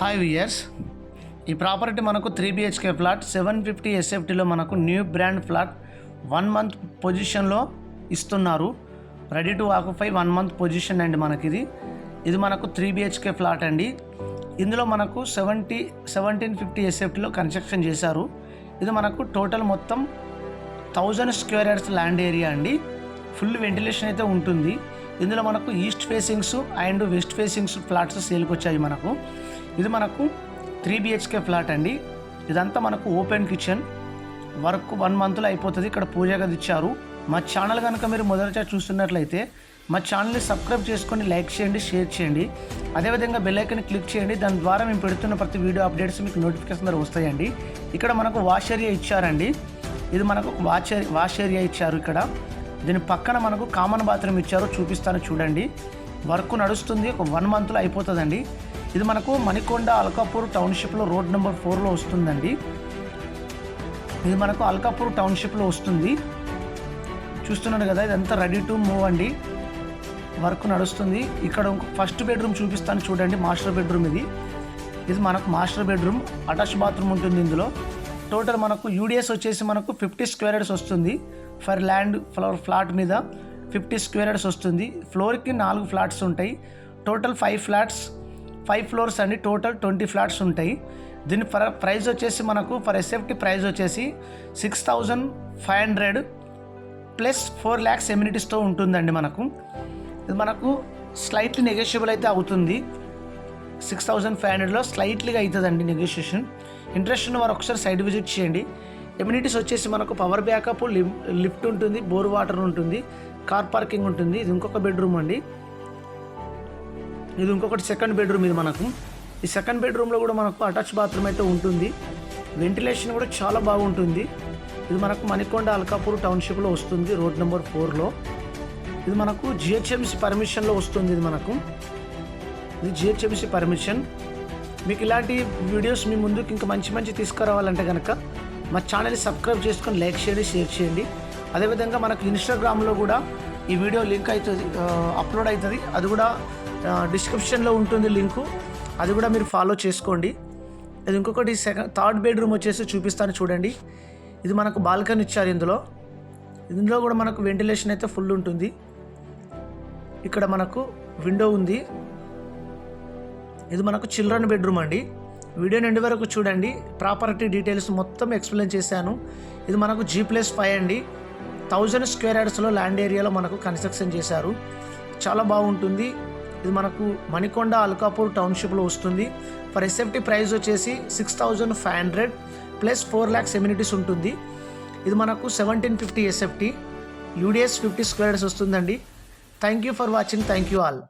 Hi viewers ఈ property మనకు three BHK flat seven fifty ఎస్ఎఫ్టీలో మనకు new brand flat one month పొజిషన్లో ఇస్తున్నారు. Ready to occupy one month possession అండి మనకిది. ఇది మనకు త్రీ బిహెచ్కే ఫ్లాట్ అండి. ఇందులో మనకు సెవెంటీ సెవెంటీన్ ఫిఫ్టీ ఎస్ఎఫ్టీలో కన్స్ట్రక్షన్ చేశారు. ఇది మనకు టోటల్ మొత్తం thousand square yards land area అండి. ఫుల్ వెంటిలేషన్ అయితే ఉంటుంది. ఇందులో మనకు east facings and west facings flats సేల్కి వచ్చాయి మనకు. ఇది మనకు త్రీ బిహెచ్కే ఫ్లాట్ అండి. ఇదంతా మనకు ఓపెన్ కిచెన్ వర్క్ వన్ మంత్లో అయిపోతుంది. ఇక్కడ పూజ గది ఇచ్చారు. మా ఛానల్ కనుక మీరు మొదటిగా చూస్తున్నట్లయితే మా ఛానల్ని సబ్స్క్రైబ్ చేసుకొని లైక్ చేయండి షేర్ చేయండి. అదేవిధంగా బెల్లైకన్ క్లిక్ చేయండి. దాని ద్వారా మేము పెడుతున్న ప్రతి వీడియో అప్డేట్స్ మీకు నోటిఫికేషన్ ద్వారా వస్తాయండి. ఇక్కడ మనకు వాష్ ఏరియా ఇచ్చారండి. ఇది మనకు వాచ్ వాష్ ఏరియా ఇచ్చారు ఇక్కడ. దీని పక్కన మనకు కామన్ బాత్రూమ్ ఇచ్చారు. చూపిస్తాను చూడండి. వర్క్ నడుస్తుంది. ఒక వన్ మంత్లో అయిపోతుందండి. ఇది మనకు మణికొండ అల్కాపూర్ టౌన్షిప్లో రోడ్ నెంబర్ ఫోర్లో వస్తుందండి. ఇది మనకు అల్కాపూర్ టౌన్షిప్లో వస్తుంది. చూస్తున్నాడు కదా ఇదంతా రెడీ టు మూవ్ అండి. వర్క్ నడుస్తుంది. ఇక్కడ ఇంకో ఫస్ట్ బెడ్రూమ్ చూపిస్తాను చూడండి మాస్టర్ బెడ్రూమ్ ఇది. ఇది మనకు మాస్టర్ బెడ్రూమ్ అటాచ్ బాత్రూమ్ ఉంటుంది ఇందులో. టోటల్ మనకు యూడిఎస్ వచ్చేసి మనకు ఫిఫ్టీ స్క్వేర్ వస్తుంది. ఫర్ ల్యాండ్ ఫ్లవర్ ఫ్లాట్ మీద. ఫిఫ్టీ స్క్వేర్ యార్డ్స్ వస్తుంది. ఫ్లోర్కి నాలుగు ఫ్లాట్స్ ఉంటాయి. Total five flats five floors అండి. టోటల్ ట్వంటీ ఫ్లాట్స్ ఉంటాయి. దీని ఫర్ ప్రైస్ వచ్చేసి మనకు ఫర్ ఎస్ఎఫ్టీ ప్రైస్ వచ్చేసి six thousand five hundred plus four lakhs ఎమ్యూనిటీస్తో ఉంటుందండి మనకు. ఇది మనకు స్లైట్లీ నెగోషియబుల్ అయితే అవుతుంది. సిక్స్ థౌజండ్ ఫైవ్ హండ్రెడ్లో స్లైట్లీగా అవుతుందండి నెగోషియేషన్. ఇంట్రెస్ట్ ఉన్న వారు ఒకసారి సైడ్ విజిట్ చేయండి. ఎమ్యూనిటీస్ వచ్చేసి మనకు పవర్ బ్యాకప్ లిఫ్ట్ ఉంటుంది బోర్ వాటర్ ఉంటుంది. కార్ పార్కింగ్ ఉంటుంది. ఇది ఇంకొక బెడ్రూమ్ అండి. ఇది ఇంకొకటి సెకండ్ బెడ్రూమ్ ఇది మనకు. ఈ సెకండ్ బెడ్రూమ్లో కూడా మనకు అటాచ్ బాత్రూమ్ అయితే ఉంటుంది. వెంటిలేషన్ కూడా చాలా బాగుంటుంది. ఇది మనకు మణికొండ అల్కాపూర్ టౌన్షిప్లో వస్తుంది రోడ్ నెంబర్ ఫోర్లో. ఇది మనకు జిహెచ్ఎంసి పర్మిషన్లో వస్తుంది ఇది మనకు. ఇది జిహెచ్ఎంసి పర్మిషన్. మీకు ఇలాంటి వీడియోస్ మీ ముందుకు ఇంకా మంచి మంచి తీసుకురావాలంటే కనుక మా ఛానల్ని సబ్స్క్రైబ్ చేసుకొని లైక్ చేయండి షేర్ చేయండి. అదేవిధంగా మనకు ఇన్స్టాగ్రామ్లో కూడా ఈ వీడియో లింక్ అవుతుంది అప్లోడ్ అవుతుంది. అది కూడా డిస్క్రిప్షన్లో ఉంటుంది లింకు. అది కూడా మీరు ఫాలో చేసుకోండి. ఇది ఇంకొకటి సెకండ్ థర్డ్ బెడ్రూమ్ వచ్చేసి చూపిస్తాను చూడండి. ఇది మనకు బాల్కనీ ఇచ్చారు ఇందులో. ఇందులో కూడా మనకు వెంటిలేషన్ అయితే ఫుల్ ఉంటుంది. ఇక్కడ మనకు విండో ఉంది. ఇది మనకు చిల్డ్రన్ బెడ్రూమ్ అండి. వీడియో ఎండ్ వరకు చూడండి. ప్రాపర్టీ డీటెయిల్స్ మొత్తం ఎక్స్ప్లెయిన్ చేశాను. ఇది మనకు జీ ప్లస్ ఫైవ్ అండి. థౌజండ్ స్క్వేర్ యార్డ్స్లో ల్యాండ్ ఏరియాలో మనకు కన్స్ట్రక్షన్ చేశారు. చాలా బాగుంటుంది. ఇది మనకు మణికొండ అల్కాపూర్ టౌన్షిప్లో వస్తుంది. ఫర్ ఎస్ఎఫ్టీ ప్రైస్ వచ్చేసి six thousand five hundred plus four lakhs amenities ఉంటుంది. ఇది మనకు seventeen fifty SFT. UDS fifty square వస్తుందండి. Thank you for watching. Thank you all.